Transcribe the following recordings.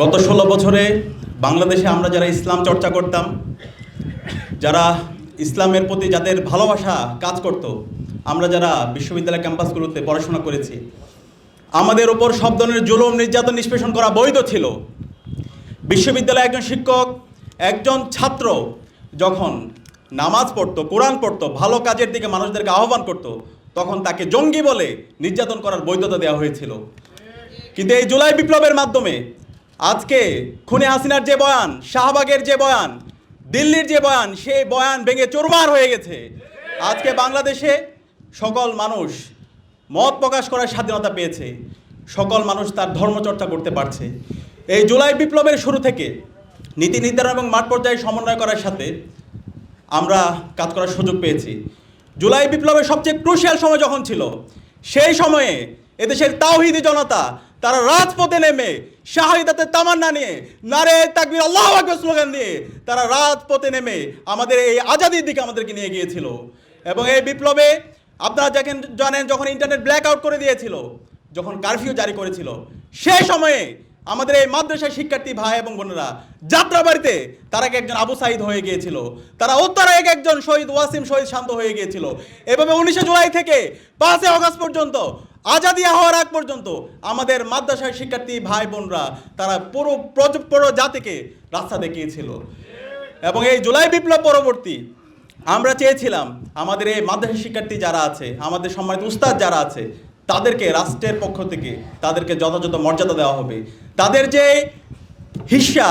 গত ষোলো বছরে বাংলাদেশে আমরা যারা ইসলাম চর্চা করতাম, যারা ইসলামের প্রতি যাদের ভালোবাসা কাজ করত, আমরা যারা বিশ্ববিদ্যালয় ক্যাম্পাসগুলোতে পড়াশোনা করেছি, আমাদের ওপর সব ধরনের জুলুম, নির্যাতন, নিষ্পেষণ করা বৈধ ছিল। বিশ্ববিদ্যালয়ে একজন শিক্ষক, একজন ছাত্র যখন নামাজ পড়তো, কোরআন পড়তো, ভালো কাজের দিকে মানুষদেরকে আহ্বান করতো, তখন তাকে জঙ্গি বলে নির্যাতন করার বৈধতা দেওয়া হয়েছিল। কিন্তু এই জুলাই বিপ্লবের মাধ্যমে আজকে খুনে হাসিনার যে বয়ান, শাহবাগের যে বয়ান, দিল্লির যে বয়ান, সেই বয়ান ভেঙে চোরমার হয়ে গেছে। আজকে বাংলাদেশে সকল মানুষ মত প্রকাশ করার স্বাধীনতা পেয়েছে। সকল মানুষ তার ধর্মচর্চা করতে পারছে। এই জুলাই বিপ্লবের শুরু থেকে নীতি নির্ধারণ এবং মাঠ পর্যায়ে সমন্বয় করার সাথে আমরা কাজ করার সুযোগ পেয়েছি। জুলাই বিপ্লবের সবচেয়ে ক্রুশিয়াল সময় যখন ছিল, সেই সময়ে এদেশের তাওহিদি জনতা, তারা রাজপথে নেমে, শাহিদাতের তামান্না নিয়ে, নারে তাকবির আল্লাহ আকবর স্লোগান দিয়ে, তারা রাজপথে নেমে আমাদের এই আজাদির দিকে আমাদেরকে নিয়ে গিয়েছিল। এবং এই বিপ্লবে আপনারা দেখেন, জানেন, যখন ইন্টারনেট ব্ল্যাক আউট করে দিয়েছিল, যখন কারফিউ জারি করেছিল, সেই সময়ে আমাদের এই মাদ্রাসার শিক্ষার্থী ভাই এবং বোনেরা যাত্রাবাড়িতে তারা এক একজন আবু সাইদ হয়ে গিয়েছিল। তারা উত্তরে এক একজন শহীদ ওয়াসিম শহীদ শান্ত হয়ে গিয়েছিল। এভাবে উনিশে জুলাই থেকে পাঁচই অগস্ট পর্যন্ত আজাদি হওয়ার আগ পর্যন্ত আমাদের মাদ্রাসার শিক্ষার্থী ভাই বোনরা, তারা পুরো পুরো জাতিকে রাস্তা দেখিয়েছিল। এবং এই জুলাই বিপ্লব পরবর্তী আমরা চেয়েছিলাম আমাদের এই মাদ্রাসা শিক্ষার্থী যারা আছে, আমাদের সম্মানিত উস্তাদ যারা আছে, তাদেরকে রাষ্ট্রের পক্ষ থেকে তাদেরকে যথাযথ মর্যাদা দেওয়া হবে। তাদের যে হিস্সা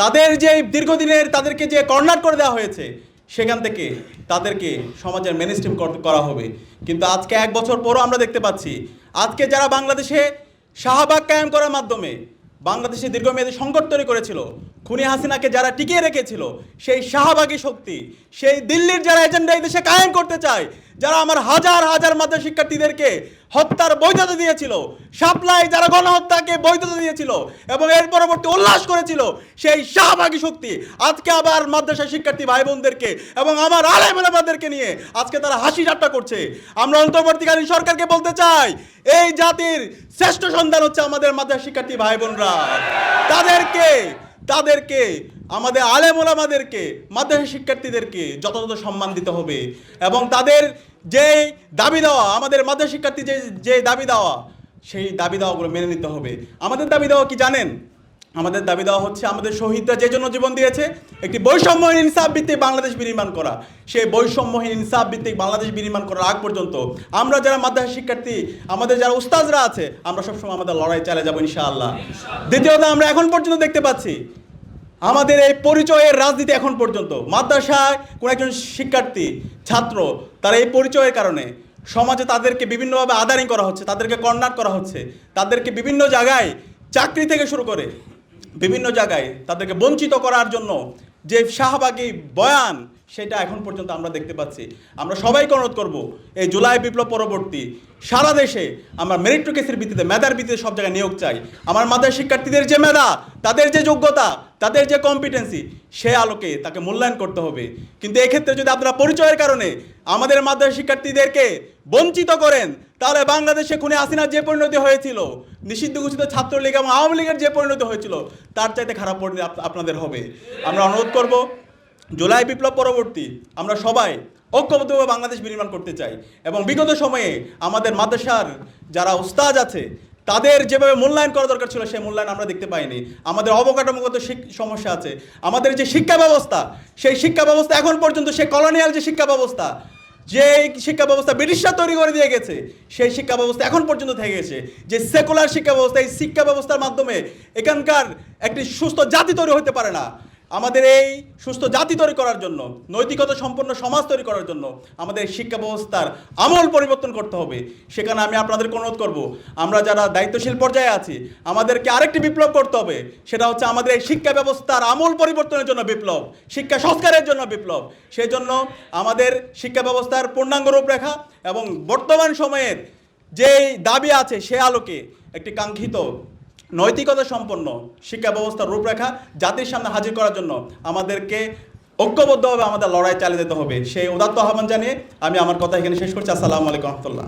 তাদের যে দীর্ঘদিনের তাদেরকে যে কর্নার করে দেওয়া হয়েছে সেখান থেকে তাদেরকে সমাজের মেনস্ট্রিম করা হবে। কিন্তু আজকে এক বছর পরও আমরা দেখতে পাচ্ছি, আজকে যারা বাংলাদেশে শাহবাগ কায়েম করার মাধ্যমে বাংলাদেশে দীর্ঘমেয়াদী সংকট তৈরি করেছিল, খুনি হাসিনাকে যারা টিকিয়ে রেখেছিল, সেই শাহবাগী শক্তি, সেই দিল্লির যারা এজেন্ডা এই দেশে কায়েম করতে চায় যারা আমার হাজার হাজার মাদ্রাসা শিক্ষার্থীদেরকে হত্যার বৈধতা দিয়েছিল, সাপ্লাই যারা গণহত্যাকে বৈধতা দিয়েছিল এবং এর পরবর্তী উল্লাস করেছিল, সেই শাহবাগী শক্তি আজকে আবার মাদ্রাসা শিক্ষার্থী ভাই বোনদেরকে এবং আমার আলেমাদেরকে নিয়ে আজকে তারা হাসি ঠাট্টা করছে। আমরা অন্তর্বর্তীকালীন সরকারকে বলতে চাই, এই জাতির শ্রেষ্ঠ সন্তান হচ্ছে আমাদের মাদ্রাসা শিক্ষার্থী ভাই বোনরা তাদেরকে তাদেরকে আমাদের আলেম ওলামাদেরকে, মাদ্রাসা শিক্ষার্থীদেরকে যথাযথ সম্মান দিতে হবে এবং তাদের যে দাবি দেওয়া, আমাদের মাদ্রাসা শিক্ষার্থী যে যে দাবি দেওয়া, সেই দাবি দেওয়াগুলো মেনে নিতে হবে। আমাদের দাবি দেওয়া কি জানেন? আমাদের দাবি দেওয়া হচ্ছে আমাদের শহীদরা যে জন্য জীবন দিয়েছে, একটি বৈষম্যহীন ইনসাফ ভিত্তিক বাংলাদেশ বিনির্মাণ করা। সেই বৈষম্যহীন ইনসাফ ভিত্তিক বাংলাদেশ বিনির্মাণ করার আগ পর্যন্ত আমরা যারা মাদ্রাসা শিক্ষার্থী, আমাদের যারা উস্তাজরা আছে, আমরা সবসময় আমাদের লড়াই চালিয়ে যাব ইনশাআল্লাহ। দ্বিতীয়ত আমরা এখন পর্যন্ত দেখতে পাচ্ছি আমাদের এই পরিচয়ের রাজনীতি এখন পর্যন্ত। মাদ্রাসায় কোনো একজন শিক্ষার্থী, ছাত্র, তারা এই পরিচয়ের কারণে সমাজে তাদেরকে বিভিন্নভাবে আদারিং করা হচ্ছে, তাদেরকে কর্নার করা হচ্ছে, তাদেরকে বিভিন্ন জায়গায় চাকরি থেকে শুরু করে বিভিন্ন জায়গায় তাদেরকে বঞ্চিত করার জন্য যে শাহবাগী বয়ান সেটা এখন পর্যন্ত আমরা দেখতে পাচ্ছি। আমরা সবাইকে অনুরোধ করব, এই জুলাই বিপ্লব পরবর্তী সারা দেশে আমরা মেরিটোকেসের ভিত্তিতে, মেধার ভিত্তিতে সব জায়গায় নিয়োগ চাই। আমার মাদ্রাসা শিক্ষার্থীদের যে মেধা, তাদের যে যোগ্যতা, তাদের যে কম্পিটেন্সি সে আলোকে তাকে মূল্যায়ন করতে হবে। কিন্তু এক্ষেত্রে যদি আপনারা পরিচয়ের কারণে আমাদের মাদ্রাসা শিক্ষার্থীদেরকে বঞ্চিত করেন, তাহলে বাংলাদেশে খুনে আসিনার যে পরিণতি হয়েছিল, নিষিদ্ধ ঘোষিত ছাত্রলীগ এবং আওয়ামী লীগের যে পরিণতি হয়েছিল, তার চাইতে খারাপ পরিণতি আপনাদের হবে। আমরা অনুরোধ করব জুলাই বিপ্লব পরবর্তী আমরা সবাই ঐক্যবদ্ধভাবে বাংলাদেশ বিনির্মাণ করতে চাই এবং বিগত সময়ে আমাদের মাদ্রাসার যারা উস্তাদ আছে, তাদের যেভাবে মূল্যায়ন করা দরকার ছিল, সেই মূল্যায়ন আমরা দেখতে পাইনি। আমাদের অবকাঠামোগত সমস্যা আছে। আমাদের যে শিক্ষা ব্যবস্থা, সেই শিক্ষা ব্যবস্থা এখন পর্যন্ত সে কলোনিয়াল যে শিক্ষা ব্যবস্থা যে শিক্ষা ব্যবস্থা ব্রিটিশরা তৈরি করে দিয়ে গেছে, সেই শিক্ষা ব্যবস্থা এখন পর্যন্ত থেকে গেছে। যে সেকুলার শিক্ষা ব্যবস্থা, এই শিক্ষা ব্যবস্থার মাধ্যমে এখানকার একটি সুস্থ জাতি তৈরি হতে পারে না। আমাদের এই সুস্থ জাতি তৈরি করার জন্য, নৈতিকতা সম্পন্ন সমাজ তৈরি করার জন্য আমাদের শিক্ষা ব্যবস্থার আমল পরিবর্তন করতে হবে। সেখানে আমি আপনাদেরকে অনুরোধ করব, আমরা যারা দায়িত্বশীল পর্যায়ে আছি, আমাদেরকে আরেকটি বিপ্লব করতে হবে। সেটা হচ্ছে আমাদের এই শিক্ষা ব্যবস্থার আমল পরিবর্তনের জন্য বিপ্লব, শিক্ষা সংস্কারের জন্য বিপ্লব। সেই জন্য আমাদের শিক্ষা ব্যবস্থার পূর্ণাঙ্গ রূপরেখা এবং বর্তমান সময়ের যেই দাবি আছে সে আলোকে একটি কাঙ্ক্ষিত নৈতিকতা সম্পন্ন শিক্ষা ব্যবস্থার রূপরেখা জাতির সামনে হাজির করার জন্য আমাদেরকে ঐক্যবদ্ধভাবে আমাদের লড়াই চালিয়ে যেতে হবে। সেই উদাত্ত আহ্বান জানিয়ে আমি আমার কথা এখানে শেষ করছি। আসসালামু আলাইকুম রহমতুল্লাহ।